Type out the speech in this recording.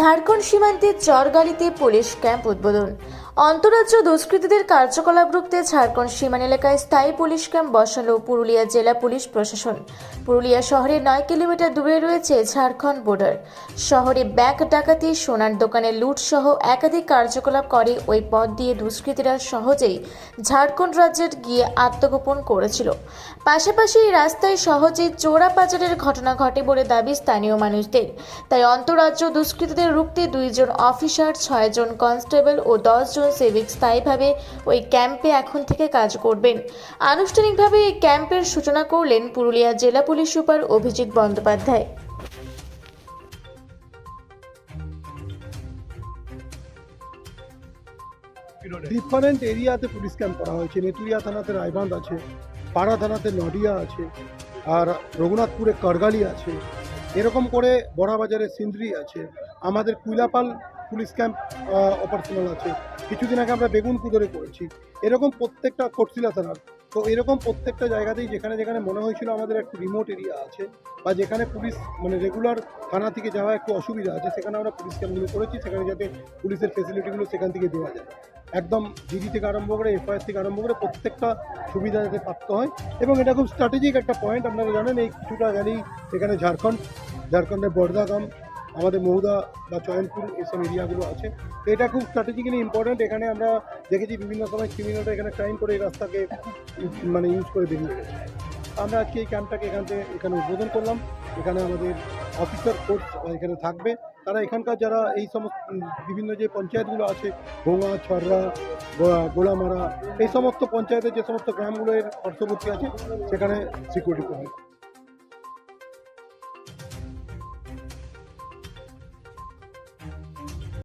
ঝাড়খণ্ড সীমান্তে চরগাড়িতে police camp উদ্বোধন। অন্তরাজ্য দুষ্কৃতীদের কার্যকলাপ রুখতে ঝাড়খণ্ড সীমান এলাকায় স্থায়ী পুলিশ ক্যাম্প বসালো পুরুলিয়া জেলা পুলিশ প্রশাসন। পুরুলিয়া শহরে নয় কিলোমিটার দূরে রয়েছে ঝাড়খণ্ড বর্ডার শহরে ব্যাংক ডাকাতি, সোনার দোকানে লুট সহ একাধিক কার্যকলাপ করে ওই পথ দিয়ে দুষ্কৃতীরা সহজেই ঝাড়খণ্ড রাজ্যের গিয়ে আত্মগোপন করেছিল। পাশাপাশি এই রাস্তায় সহজেই চোরা পাচারের ঘটনা ঘটে বলে দাবি স্থানীয় মানুষদের। তাই অন্তরাজ্য দুষ্কৃতীদের রুখতে দুইজন অফিসার ছয়জন কনস্টেবল ও দশজন সিভিক স্থায়ীভাবে ওই ক্যাম্পে এখন থেকে কাজ করবেন। আনুষ্ঠানিকভাবে এই ক্যাম্পের সূচনা করলেন পুরুলিয়া জেলা police super Abhijit Bandyopadhyay. Different এরিয়াতে পুলিশ ক্যাম্প করা হয়েছে। নেতুরিয়া থানাতে রায়বাঁধ আছে, পাড়া থানাতে নডিয়া আছে, আর রঘুনাথপুরে করগালি আছে। এরকম করে বড়াবাজারে সিন্দ্রি আছে। আমাদের কুইলাপাল পুলিশ ক্যাম্প অপারেশনাল আছে। কিছুদিন আগে আমরা বেগুনকুদরে করেছি এরকম প্রত্যেকটা কোটশিলা থানার। তো এরকম প্রত্যেকটা জায়গাতেই যেখানে যেখানে মনে হয়েছিল আমাদের একটু রিমোট এরিয়া আছে, বা যেখানে পুলিশ মানে রেগুলার থানা থেকে যাওয়া একটু অসুবিধা আছে, সেখানে আমরা পুলিশ ক্যাম্পগুলো করেছি, সেখানে যাতে পুলিশের ফেসিলিটিগুলো সেখান থেকে দেওয়া যায়। একদম জিডি থেকে আরম্ভ করে এফআইআর থেকে আরম্ভ করে প্রত্যেকটা সুবিধা যাতে প্রাপ্ত হয়। এবং এটা খুব স্ট্র্যাটেজিক একটা পয়েন্ট আপনারা জানেন, এই কিছুটা গেলেই এখানে ঝাড়খণ্ড, ঝাড়খণ্ডের বর্দাগাম আমাদের মহুদা বা চয়নপুর এইসব এরিয়াগুলো আছে। তো এটা খুব স্ট্র্যাটেজিক্যালি ইম্পর্ট্যান্ট এখানে আমরা দেখেছি বিভিন্ন সময় ক্রিমিনালরা এখানে ক্রাইম করে এই রাস্তাকে মানে ইউজ করে বেরিয়ে গেছে। আমরা আজকে এই ক্যাম্পটাকে এখান থেকে এখানে উদ্বোধন করলাম। এখানে আমাদের অফিসার ফোর্স এখানে থাকবে। তারা এখানকার যারা এই সমস্ত, বিভিন্ন যে পঞ্চায়েতগুলো আছে ভোঙা ছড়রা গোলামারা, এই সমস্ত পঞ্চায়েতের যে সমস্ত গ্রামগুলো এর পার্শ্ববর্তী আছে, সেখানে সিকিউরিটি প্রোভাইড